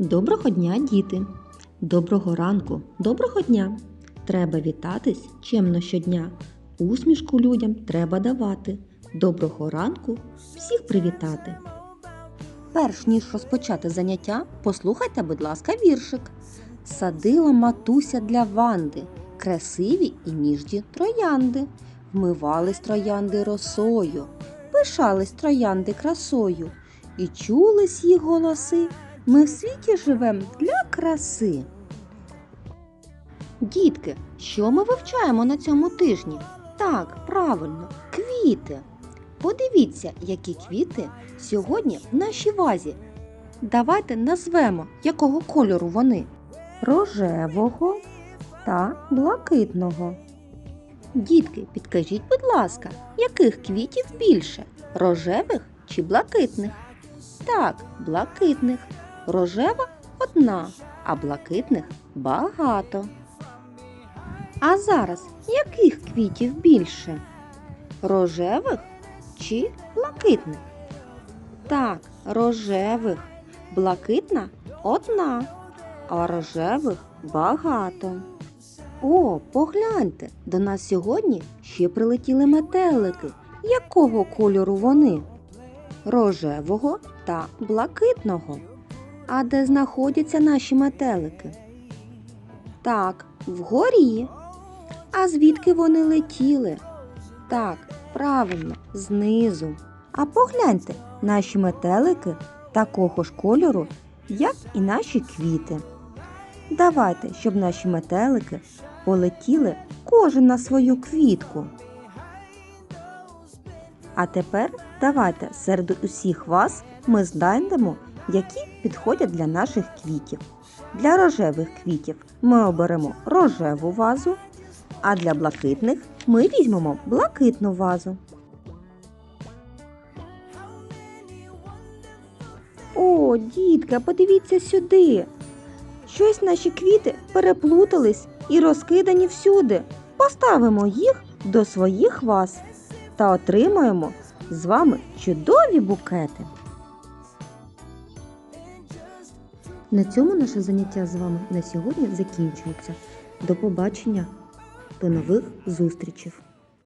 Доброго дня, діти! Доброго ранку, доброго дня! Треба вітатись чемно щодня. Усмішку людям треба давати. Доброго ранку всіх привітати. Перш ніж розпочати заняття, послухайте, будь ласка, віршик. Садила матуся для Ванди, красиві і ніжні троянди. Вмивались троянди росою, пишались троянди красою, і чулись їх голоси. Ми в світі живем для краси. Дітки, що ми вивчаємо на цьому тижні? Так, правильно, квіти. Подивіться, які квіти сьогодні в нашій вазі. Давайте назвемо, якого кольору вони. Рожевого та блакитного. Дітки, підкажіть, будь ласка, яких квітів більше? Рожевих чи блакитних? Так, блакитних. Рожева одна, а блакитних багато. А зараз яких квітів більше? Рожевих чи блакитних? Так, рожевих. Блакитна одна, а рожевих багато. О, погляньте, до нас сьогодні ще прилетіли метелики. Якого кольору вони? Рожевого та блакитного. А де знаходяться наші метелики? Так, вгорі. А звідки вони летіли? Так, правильно, знизу. А погляньте, наші метелики такого ж кольору, як і наші квіти. Давайте, щоб наші метелики полетіли кожен на свою квітку. А тепер давайте серед усіх вас ми знайдемо, які підходять для наших квітів. Для рожевих квітів ми оберемо рожеву вазу, а для блакитних ми візьмемо блакитну вазу. О, дітка, подивіться сюди. Щось наші квіти переплутались і розкидані всюди. Поставимо їх до своїх ваз та отримаємо з вами чудові букети. На цьому наше заняття з вами на сьогодні закінчується. До побачення, до нових зустрічей!